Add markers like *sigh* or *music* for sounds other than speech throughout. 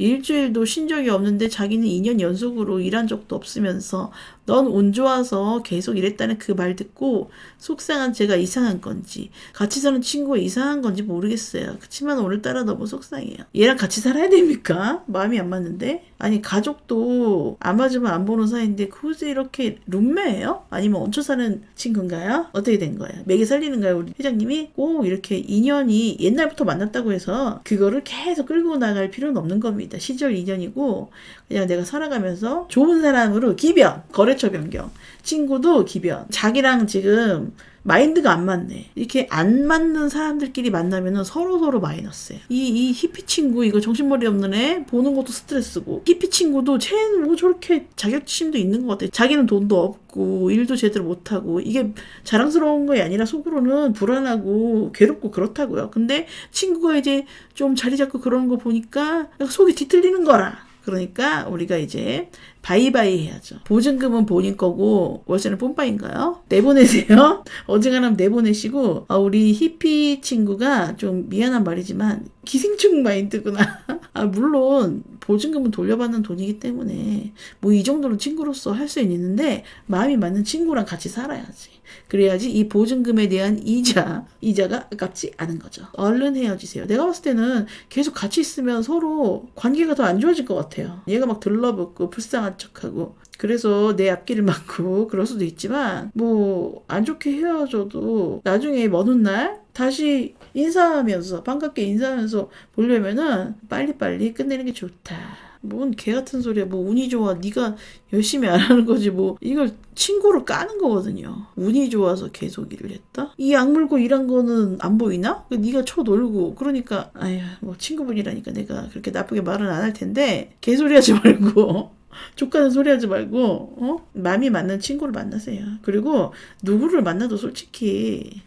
일주일도 쉰 적이 없는데 자기는 2년 연속으로 일한 적도 없으면서 넌 운 좋아서 계속 일했다는 그 말 듣고 속상한 제가 이상한 건지 같이 사는 친구가 이상한 건지 모르겠어요. 그치만 오늘따라 너무 속상해요. 얘랑 같이 살아야 됩니까? 마음이 안 맞는데? 아니 가족도 안 맞으면 안 보는 사이인데 굳이 이렇게 룸메예요? 아니면 얹혀 사는 친구인가요? 어떻게 된 거예요? 매개 살리는가요 우리 회장님이? 꼭 이렇게 인연이 옛날부터 만났다고 해서 그거를 계속 끌고 나갈 필요는 없는 겁니다. 시절 인연이고 그냥 내가 살아가면서 좋은 사람으로 기변 거래 처 변경 친구도 기변 자기랑 지금 마인드가 안 맞네. 이렇게 안 맞는 사람들끼리 만나면은 서로 서로 마이너스예요. 이, 이 히피 친구 이거 정신머리 없는 애 보는 것도 스트레스고 히피 친구도 쟤는 뭐 저렇게 자격지심도 있는 것 같아. 자기는 돈도 없고 일도 제대로 못하고 이게 자랑스러운 게 아니라 속으로는 불안하고 괴롭고 그렇다고요. 근데 친구가 이제 좀 자리 잡고 그러는 거 보니까 속이 뒤틀리는 거라. 그러니까 우리가 이제 바이바이 해야죠. 보증금은 본인 거고 월세는 뽐빠인가요? 내보내세요. *laughs* 어지간하면 내보내시고 아, 우리 히피 친구가 좀 미안한 말이지만 기생충 마인드구나. *laughs* 아, 물론 보증금은 돌려받는 돈이기 때문에 뭐 이 정도는 친구로서 할수 있는데 마음이 맞는 친구랑 같이 살아야지. 그래야지 이 보증금에 대한 이자, 이자가 아깝지 않은 거죠. 얼른 헤어지세요. 내가 봤을 때는 계속 같이 있으면 서로 관계가 더 안 좋아질 것 같아요. 얘가 막 들러붙고 불쌍한 척하고. 그래서 내 앞길을 막고 그럴 수도 있지만 뭐 안 좋게 헤어져도 나중에 먼 훗날 다시 인사하면서 반갑게 인사하면서 보려면은 빨리빨리 끝내는 게 좋다. 뭔 개 같은 소리야. 뭐 운이 좋아. 네가 열심히 안 하는 거지. 뭐 이걸 친구를 까는 거거든요. 운이 좋아서 계속 일을 했다. 이 악물고 일한 거는 안 보이나? 네가 쳐 놀고 그러니까 아야 뭐 친구분이라니까 내가 그렇게 나쁘게 말은 안 할 텐데 개소리하지 말고. *laughs* 족가는 소리 하지 말고, 어? 마음이 맞는 친구를 만나세요. 그리고 누구를 만나도 솔직히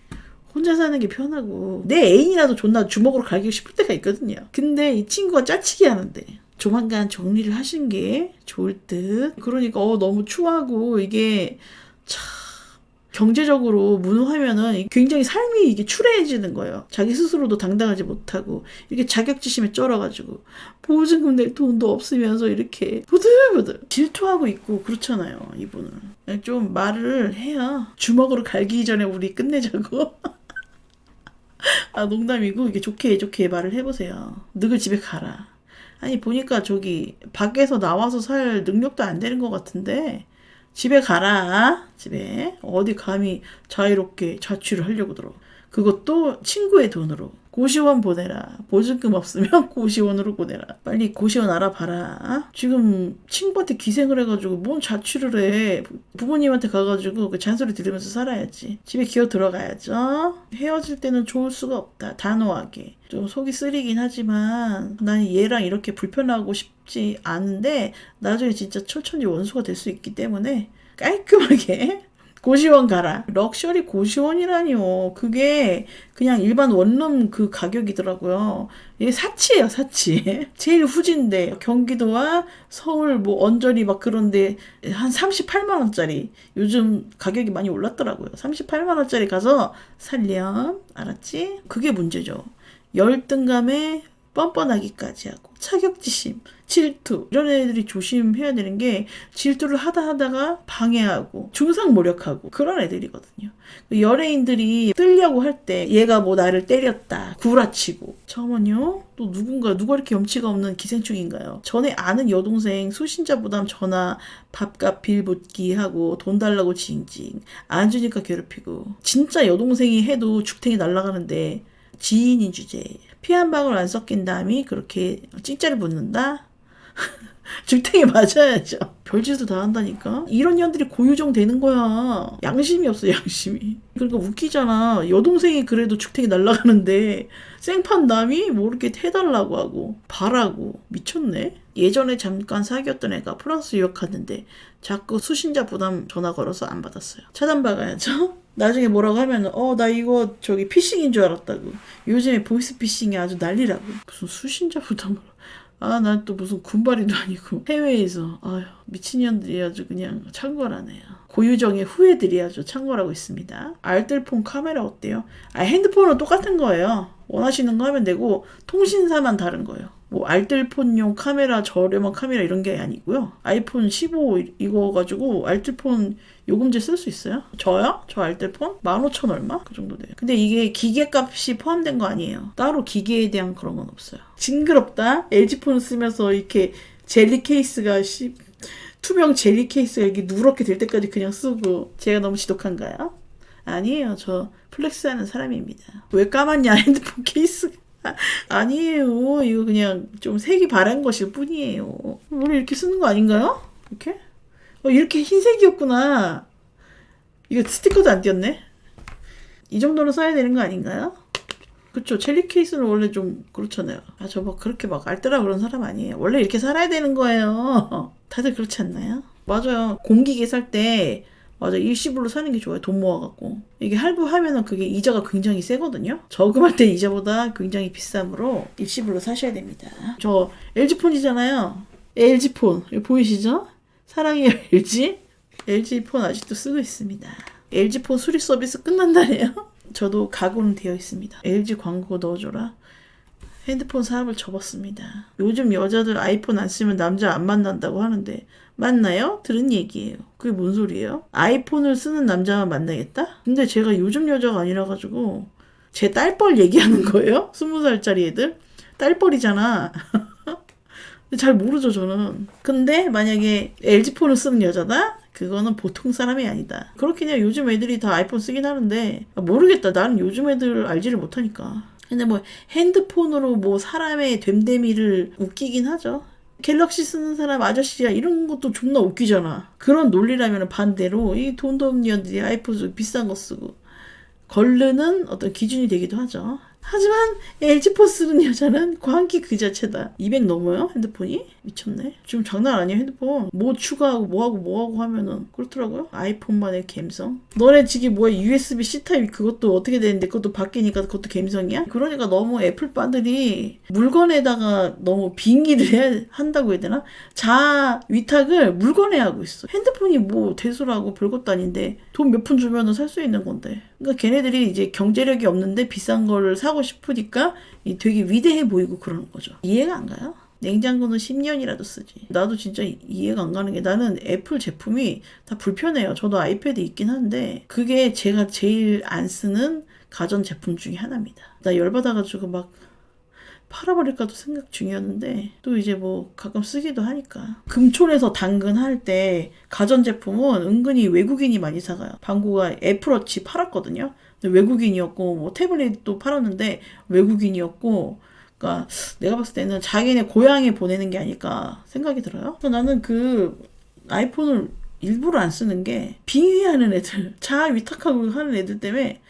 혼자 사는 게 편하고, 내 애인이라도 존나 주먹으로 갈기고 싶을 때가 있거든요. 근데 이 친구가 짜치기 하는데, 조만간 정리를 하신 게 좋을 듯. 그러니까, 어, 너무 추하고, 이게, 참, 경제적으로 무능하면은 굉장히 삶이 이게 추레해지는 거예요. 자기 스스로도 당당하지 못하고 이렇게 자격지심에 쩔어가지고 보증금 낼 돈도 없으면서 이렇게 부들부들 질투하고 있고 그렇잖아요. 이분은 좀 말을 해야 주먹으로 갈기 전에 우리 끝내자고. *laughs* 아 농담이고 이게 좋게 좋게 말을 해보세요. 너희 집에 가라. 아니 보니까 저기 밖에서 나와서 살 능력도 안 되는 것 같은데 집에 가라. 집에. 어디 감히 자유롭게 자취를 하려고 들어. 그것도 친구의 돈으로. 고시원 보내라. 보증금 없으면 *laughs* 고시원으로 보내라. 빨리 고시원 알아봐라. 지금 친구한테 기생을 해가지고 뭔 자취를 해. 부모님한테 가가지고 그 잔소리 들으면서 살아야지. 집에 기어 들어가야죠. 헤어질 때는 좋을 수가 없다. 단호하게. 좀 속이 쓰리긴 하지만 난 얘랑 이렇게 불편하고 싶지 않은데 나중에 진짜 철천지 원수가 될 수 있기 때문에 깔끔하게 고시원 가라. 럭셔리 고시원이라니요. 그게 그냥 일반 원룸 그 가격이더라고요. 이게 사치예요, 사치. *laughs* 제일 후진데 경기도와 서울 뭐 언저리 막 그런데 한 38만 원짜리. 요즘 가격이 많이 올랐더라고요. 38만 원짜리 가서 살렴. 알았지? 그게 문제죠. 열등감에 뻔뻔하기까지 하고 차격지심, 질투 이런 애들이 조심해야 되는 게 질투를 하다 하다가 방해하고 중상모략하고 그런 애들이거든요. 연예인들이 뜨려고 할 때 얘가 뭐 나를 때렸다 구라치고 잠깐만요 또 누군가 누가 이렇게 염치가 없는 기생충인가요? 전에 아는 여동생 수신자 부담 전화 밥값 빌붙기 하고 돈 달라고 징징 안 주니까 괴롭히고 진짜 여동생이 해도 죽탱이 날아가는데 지인인 주제에 피 한 방울 안 섞인 다음에 그렇게 찡짜를 붙는다? *laughs* 죽탱이 맞아야죠. 별짓을 다 한다니까. 이런 년들이 고유정 되는 거야. 양심이 없어, 양심이. 그러니까 웃기잖아. 여동생이 그래도 죽탱이 날아가는데 생판 남이 뭐 이렇게 해달라고 하고 바라고 미쳤네. 예전에 잠깐 사귀었던 애가 프랑스 유학 갔는데 자꾸 수신자 부담 전화 걸어서 안 받았어요. 차단 박아야죠. 나중에 뭐라고 하면 어 나 이거 저기 피싱인 줄 알았다고. 요즘에 보이스 피싱이 아주 난리라고. 무슨 수신자 부담을. 아, 난 또 무슨 군발이도 아니고 해외에서 아유 미친년들이 아주 그냥 창궐하네요. 고유정의 후예들이 아주 창궐하고 있습니다. 알뜰폰 카메라 어때요? 아 핸드폰은 똑같은 거예요. 원하시는 거 하면 되고 통신사만 다른 거예요. 뭐 알뜰폰용 카메라 저렴한 카메라 이런 게 아니고요. 아이폰 15 이- 이거 가지고 알뜰폰 요금제 쓸 수 있어요? 저요? 저 알뜰폰? 15,000 얼마? 그 정도 돼요. 근데 이게 기계값이 포함된 거 아니에요. 따로 기계에 대한 그런 건 없어요. 징그럽다. LG폰 쓰면서 이렇게 젤리 케이스가 씨, 투명 젤리 케이스가 이렇게 누렇게 될 때까지 그냥 쓰고 제가 너무 지독한가요? 아니에요. 저 플렉스하는 사람입니다. 왜 까맣냐 *laughs* 핸드폰 케이스? *laughs* 아니에요. 이거 그냥 좀 색이 바른 것일 뿐이에요. 원래 이렇게 쓰는 거 아닌가요? 이렇게? 어, 이렇게 흰색이었구나. 이거 스티커도 안 띄었네. 이 정도는 써야 되는 거 아닌가요? 그쵸. 첼리 케이스는 원래 좀 그렇잖아요. 아, 저 막 그렇게 막 알뜰하 그런 사람 아니에요. 원래 이렇게 살아야 되는 거예요. *laughs* 다들 그렇지 않나요? 맞아요. 공기계 살 때, 맞아. 일시불로 사는 게 좋아요. 돈 모아갖고. 이게 할부하면은 그게 이자가 굉장히 세거든요. 저금할 때 이자보다 굉장히 비싸므로 일시불로 사셔야 됩니다. 저 LG폰이잖아요. LG폰. 보이시죠? 사랑해요, LG. LG폰 아직도 쓰고 있습니다. LG폰 수리 서비스 끝난다네요. *laughs* 저도 각오는 되어 있습니다. LG 광고 넣어줘라. 핸드폰 사업을 접었습니다. 요즘 여자들 아이폰 안 쓰면 남자 안 만난다고 하는데 맞나요? 들은 얘기예요. 그게 뭔 소리예요? 아이폰을 쓰는 남자만 만나겠다? 근데 제가 요즘 여자가 아니라 가지고 제 딸뻘 얘기하는 거예요? *laughs* 스무 살짜리 애들? 딸뻘이잖아. *laughs* 잘 모르죠 저는. 근데 만약에 LG폰을 쓰는 여자다? 그거는 보통 사람이 아니다. 그렇긴 해요. 요즘 애들이 다 아이폰 쓰긴 하는데 아, 모르겠다. 나는 요즘 애들 알지를 못하니까. 근데 뭐 핸드폰으로 뭐 사람의 됨됨이를 웃기긴 하죠. 갤럭시 쓰는 사람 아저씨야 이런 것도 존나 웃기잖아. 그런 논리라면 반대로 이 돈도 없는 년들이 아이폰 비싼 거 쓰고 걸르는 어떤 기준이 되기도 하죠. 하지만 LG폰 쓰는 여자는 광기 그 자체다. 200 넘어요? 핸드폰이? 미쳤네. 지금 장난 아니야 핸드폰. 뭐 추가하고 뭐하고 뭐하고 하면은 그렇더라고요. 아이폰만의 감성. 너네 지금 뭐야 USB-C 타입 그것도 어떻게 되는데 그것도 바뀌니까 그것도 감성이야? 그러니까 너무 애플반들이 물건에다가 너무 빙의를 해야 한다고 해야 되나? 자 위탁을 물건에 하고 있어. 핸드폰이 뭐 대수라고 별것도 아닌데 돈 몇 푼 주면은 살 수 있는 건데. 그러니까 걔네들이 이제 경제력이 없는데 비싼 거를 사고 싶으니까 이 되게 위대해 보이고 그러는 거죠. 이해가 안 가요? 냉장고는 10년이라도 쓰지. 나도 진짜 이- 이해가 안 가는 게 나는 애플 제품이 다 불편해요. 저도 아이패드 있긴 한데 그게 제가 제일 안 쓰는 가전 제품 중에 하나입니다. 나 열받아가지고 막 팔아버릴까도 생각 중이었는데 또 이제 뭐 가끔 쓰기도 하니까 금촌에서 당근 할 때 가전제품은 은근히 외국인이 많이 사가요 방구가 애플워치 팔았거든요 외국인이었고 뭐 태블릿도 팔았는데 외국인이었고 그러니까 내가 봤을 때는 자기네 고향에 보내는 게 아닐까 생각이 들어요 그래서 나는 그 아이폰을 일부러 안 쓰는 게 빙의하는 애들 자 위탁하고 하는 애들 때문에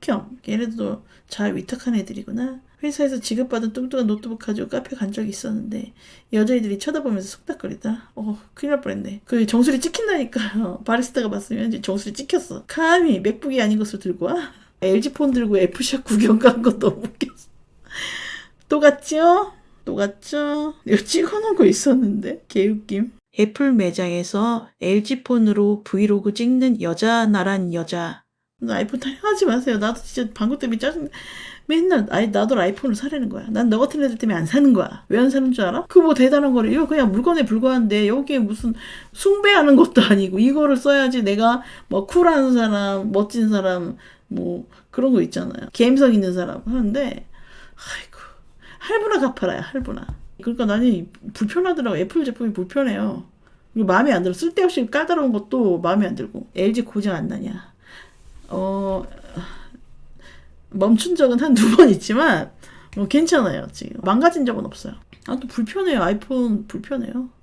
극혐. 얘네들도 잘 위탁한 애들이구나. 회사에서 지급받은 뚱뚱한 노트북 가지고 카페 간 적이 있었는데 여자애들이 쳐다보면서 속닥거리다. 어, 큰일 날 뻔했네. 그 정수리 찍힌다니까요. 바리스타가 봤으면 이제 정수리 찍혔어. 감히 맥북이 아닌 것을 들고 와? LG폰 들고 애플샷 구경 간 거 너무 웃겼어. 또 갔죠? 또 갔죠? 이거 찍어놓은 있었는데 개웃김. 애플 매장에서 LG폰으로 브이로그 찍는 여자 나란 여자. 나 아이폰 타령하지 마세요. 나도 진짜 방구 때문에 짜증. 맨날 아이 나도 아이폰을 사려는 거야. 난 너 같은 애들 때문에 안 사는 거야. 왜 안 사는 줄 알아? 그 뭐 대단한 거래. 이거 그냥 물건에 불과한데 여기에 무슨 숭배하는 것도 아니고 이거를 써야지 내가 뭐 쿨한 사람, 멋진 사람 뭐 그런 거 있잖아요. 감성 있는 사람 하는데 아이고 할부나 갚아라야 할부나. 그러니까 나는 이- 불편하더라고. 애플 제품이 불편해요. 이거 마음에 안 들어. 쓸데없이 까다로운 것도 마음에 안 들고. LG 고장 안 나냐? 어 멈춘 적은 한 두 번 있지만 뭐 괜찮아요 지금 망가진 적은 없어요. 아 또 불편해요 아이폰 불편해요.